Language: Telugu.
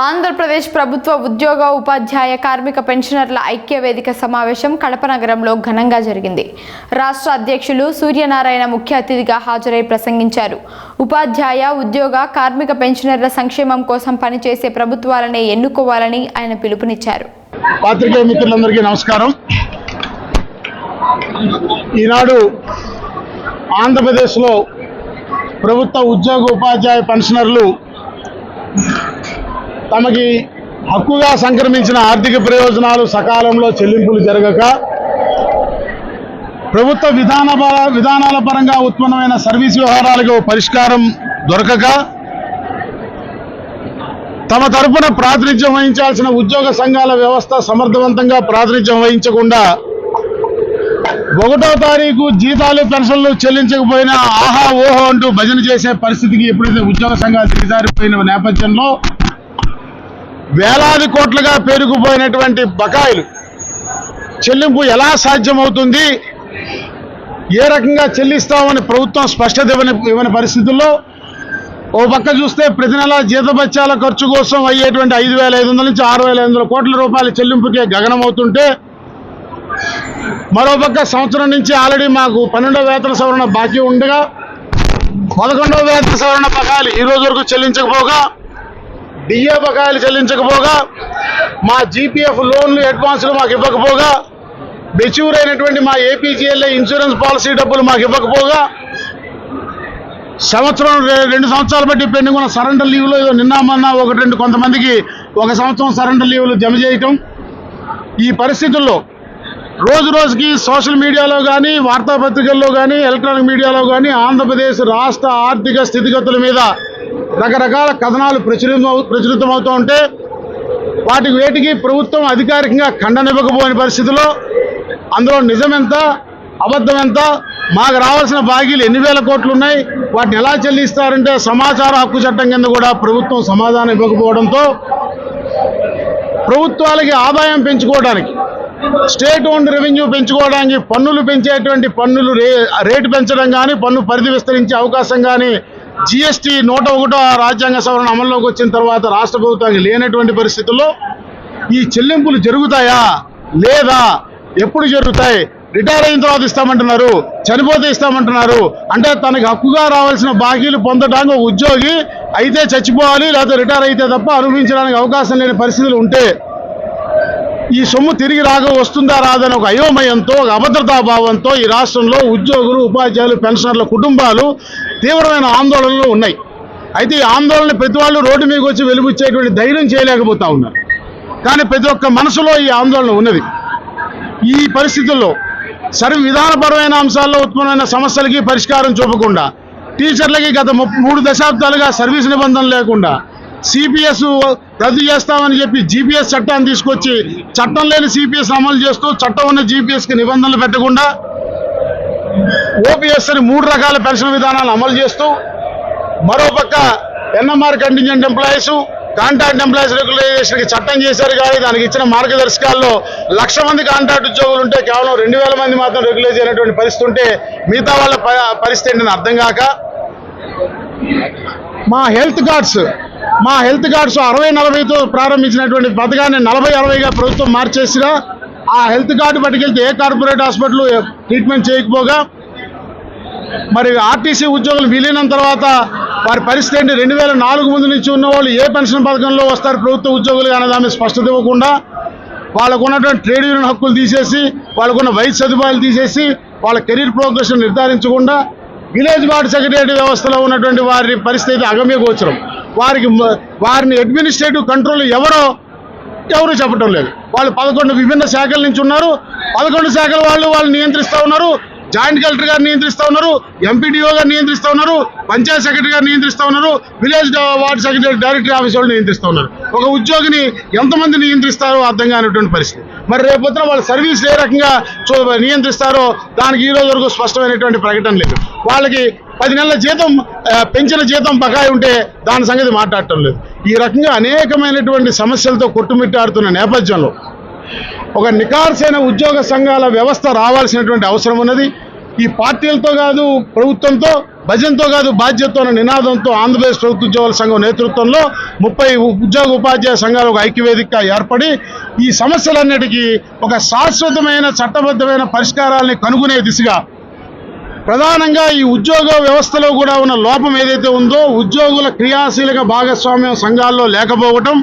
ఆంధ్రప్రదేశ్ ప్రభుత్వ ఉద్యోగ ఉపాధ్యాయ కార్మిక పెన్షనర్ల ఐక్య వేదిక సమావేశం కడప నగరంలో ఘనంగా జరిగింది. రాష్ట్ర అధ్యక్షులు సూర్యనారాయణ ముఖ్య అతిథిగా హాజరై ప్రసంగించారు. ఉపాధ్యాయ ఉద్యోగ కార్మిక పెన్షనర్ల సంక్షేమం కోసం పనిచేసే ప్రభుత్వాలనే ఎన్నుకోవాలని ఆయన పిలుపునిచ్చారు. పాత్రికేయ మిత్రులందరికీ నమస్కారం. ఈనాడు ఆంధ్రప్రదేశ్లో ప్రభుత్వ ఉద్యోగ ఉపాధ్యాయ పెన్షనర్లు తమకి హక్కుగా సంక్రమించిన ఆర్థిక ప్రయోజనాలు సకాలంలో చెల్లింపులు జరగక ప్రభుత్వ విధాన విధానాల పరంగా ఉత్పన్నమైన సర్వీస్ వ్యవహారాలకు పరిష్కారం దొరకక తమ తరపున ప్రాతినిధ్యం వహించాల్సిన ఉద్యోగ సంఘాల వ్యవస్థ సమర్థవంతంగా ప్రాతినిధ్యం వహించకుండా ఒకటో తారీఖు జీతాలు పెన్షన్లు చెల్లించకపోయినా ఆహా ఓహో అంటూ భజన చేసే పరిస్థితికి ఎప్పుడైతే ఉద్యోగ సంఘాలు దిగజారిపోయిన నేపథ్యంలో వేలాది కోట్లుగా పెరిగిపోయినటువంటి బకాయిలు చెల్లింపు ఎలా సాధ్యమవుతుంది? ఏ రకంగా చెల్లిస్తామని ప్రభుత్వం స్పష్టత ఇవ్వని ఇవ్వని పరిస్థితుల్లో ఓ పక్క చూస్తే ప్రతి నెల జీతభత్యాల ఖర్చు కోసం అయ్యేటువంటి ఐదు వేల ఐదు వందల నుంచి ఆరు వేల ఐదు వందల కోట్ల రూపాయల చెల్లింపుకే గగనమవుతుంటే మరోపక్క సంవత్సరం నుంచి ఆల్రెడీ మాకు పన్నెండో వేతన సవరణ బాకీ ఉండగా పదకొండవ వేతన సవరణ బకాయిలు ఈ రోజు వరకు చెల్లించకపోగా డిఏ బకాయిలు చెల్లించకపోగా మా జీపీఎఫ్ లోన్లు అడ్వాన్సులు మాకు ఇవ్వకపోగా మెచ్యూర్ అయినటువంటి మా ఏపీజీఎల్ఏ ఇన్సూరెన్స్ పాలసీ డబ్బులు మాకు ఇవ్వకపోగా సంవత్సరం రెండు సంవత్సరాలు బట్టి పెండింగ్ ఉన్న సరెండర్ లీవ్లో ఏదో నిన్నామన్నా ఒకటి రెండు కొంతమందికి ఒక సంవత్సరం సరెండర్ లీవ్లు జమ చేయటం. ఈ పరిస్థితుల్లో రోజు రోజుకి సోషల్ మీడియాలో కానీ వార్తాపత్రికల్లో కానీ ఎలక్ట్రానిక్ మీడియాలో కానీ ఆంధ్రప్రదేశ్ రాష్ట్ర ఆర్థిక స్థితిగతుల మీద రకరకాల కథనాలు ప్రచురితం ప్రచురితమవుతూ ఉంటే వాటికి వేటికి ప్రభుత్వం అధికారికంగా ఖండనివ్వకపోయిన పరిస్థితిలో అందులో నిజమెంత అబద్ధం ఎంత మాకు రావాల్సిన బాకీలు ఎన్ని వేల కోట్లు ఉన్నాయి వాటిని ఎలా చెల్లిస్తారంటే సమాచార హక్కు చట్టం కింద కూడా ప్రభుత్వం సమాధానం ఇవ్వకపోవడంతో ప్రభుత్వాలకి ఆదాయం పెంచుకోవడానికి స్టేట్ ఓన్ రెవెన్యూ పెంచుకోవడానికి పన్నులు పెంచేటువంటి పన్నులు రే రేటు పెంచడం కానీ పన్ను పరిధి విస్తరించే అవకాశం కానీ జిఎస్టీ నూట ఒకటో రాజ్యాంగ సవరణ అమల్లోకి వచ్చిన తర్వాత రాష్ట్ర ప్రభుత్వానికి లేనటువంటి పరిస్థితుల్లో ఈ చెల్లింపులు జరుగుతాయా? లేదా? ఎప్పుడు జరుగుతాయి? రిటైర్ అయిన తర్వాత ఇస్తామంటున్నారు చనిపోతే ఇస్తామంటున్నారు. అంటే తనకి హక్కుగా రావాల్సిన బాకీలు పొందడానికి ఒక ఉద్యోగి అయితే చచ్చిపోవాలి లేకపోతే రిటైర్ అయితే తప్ప అనుభవించడానికి అవకాశం లేని పరిస్థితులు ఉంటే ఈ సొమ్ము తిరిగి రాక వస్తుందా రాదని ఒక అయోమయంతో ఒక అభద్రతా భావంతో ఈ రాష్ట్రంలో ఉద్యోగులు ఉపాధ్యాయులు పెన్షనర్ల కుటుంబాలు తీవ్రమైన ఆందోళనలు ఉన్నాయి. అయితే ఈ ఆందోళన ప్రతి వాళ్ళు రోడ్డు మీకు వచ్చి వెలుగుచ్చేటువంటి ధైర్యం చేయలేకపోతా ఉన్నారు. కానీ ప్రతి ఒక్క మనసులో ఈ ఆందోళన ఉన్నది. ఈ పరిస్థితుల్లో సరి విధానపరమైన అంశాల్లో ఉత్పన్నమైన సమస్యలకి పరిష్కారం చూపకుండా టీచర్లకి గత మూడు దశాబ్దాలుగా సర్వీస్ నిబంధనలు లేకుండా సిపిఎస్ రద్దు చేస్తామని చెప్పి జీపీఎస్ చట్టాన్ని తీసుకొచ్చి చట్టం లేని సిపిఎస్ అమలు చేస్తూ చట్టం ఉన్న జీపీఎస్కి నిబంధనలు పెట్టకుండా ఓపీఎస్ఎని మూడు రకాల పెన్షన్ విధానాలు అమలు చేస్తూ మరోపక్క NMR contingent employees contract employees రెగ్యులైజేషన్కి చట్టం చేశారు కానీ దానికి ఇచ్చిన మార్గదర్శకాల్లో లక్ష మంది కాంట్రాక్ట్ ఉద్యోగులు ఉంటే కేవలం రెండు వేల మంది మాత్రం రెగ్యులైజ్ అయినటువంటి పరిస్థితి ఉంటే మిగతా వాళ్ళ ప- పరిస్థితి ఏంటని అర్థం కాక మా హెల్త్ కార్డ్స్ మా హెల్త్ కార్డ్స్ అరవై నలభైతో ప్రారంభించినటువంటి పథకాన్ని నలభై అరవైగా ప్రభుత్వం మార్చేసినా ఆ హెల్త్ కార్డు పట్టుకెళ్తే ఏ కార్పొరేట్ హాస్పిటల్ ట్రీట్మెంట్ చేయకపోగా మరి ఆర్టీసీ ఉద్యోగులు విలీనం తర్వాత వారి పరిస్థితి ఏంటి? రెండు వేల నాలుగు ముందు నుంచి ఉన్న వాళ్ళు ఏ పెన్షన్ పథకంలో వస్తారు? ప్రభుత్వ ఉద్యోగులు కానీ ఆమె స్పష్టత ఇవ్వకుండా వాళ్ళకు ఉన్నటువంటి ట్రేడ్ యూనియన్ హక్కులు తీసేసి వాళ్ళకున్న వైద్య సదుపాయాలు తీసేసి వాళ్ళ కెరీర్ ప్రోగ్రెషన్ నిర్ధారించకుండా విలేజ్ వార్డ్ సెక్రటరీ వ్యవస్థలో ఉన్నటువంటి వారి పరిస్థితి అగమ్య గోచరం. వారికి వారిని అడ్మినిస్ట్రేటివ్ కంట్రోల్ ఎవరో ఎవరు చెప్పడం లేదు. వాళ్ళు పదకొండు విభిన్న శాఖల నుంచి ఉన్నారు. పదకొండు శాఖల వాళ్ళు వాళ్ళు నియంత్రిస్తూ ఉన్నారు. జాయింట్ కలెక్టర్ గారు నియంత్రిస్తూ ఉన్నారు ఎంపీడీఓ గారు నియంత్రిస్తూ ఉన్నారు పంచాయత్ సెక్రటరీ గారు నియంత్రిస్తూ ఉన్నారు village ward secretary directory office వాళ్ళు నియంత్రిస్తూ ఉన్నారు. ఒక ఉద్యోగిని ఎంతమంది నియంత్రిస్తారో అర్థం కానటువంటి పరిస్థితి. మరి రేపొద్దున వాళ్ళ సర్వీస్ ఏ రకంగా చూ నియంత్రిస్తారో దానికి ఈ రోజు వరకు స్పష్టమైనటువంటి ప్రకటన లేదు. వాళ్ళకి పది నెలల జీతం పెంచిన జీతం బకాయి ఉంటే దాని సంగతి మాట్లాడటం లేదు. ఈ రకంగా అనేకమైనటువంటి సమస్యలతో కొట్టుమిట్టాడుతున్న నేపథ్యంలో ఒక నికార్సైన ఉద్యోగ సంఘాల వ్యవస్థ రావాల్సినటువంటి అవసరం ఉన్నది. ఈ పార్టీలతో కాదు ప్రభుత్వంతో భజనతో కాదు బాధ్యతతో అనే నినాదంతో ఆంధ్రప్రదేశ్ ప్రభుత్వ ఉద్యోగుల సంఘం నేతృత్వంలో ముప్పై ఉద్యోగ ఉపాధ్యాయ సంఘాలు ఒక ఐక్యవేదికగా ఏర్పడి ఈ సమస్యలన్నిటికీ ఒక శాశ్వతమైన చట్టబద్ధమైన పరిష్కారాల్ని కనుగొనే దిశగా ప్రధానంగా ఈ ఉద్యోగ వ్యవస్థలో కూడా ఉన్న లోపం ఏదైతే ఉందో ఉద్యోగుల క్రియాశీలక భాగస్వామ్యం సంఘాల్లో లేకపోవటం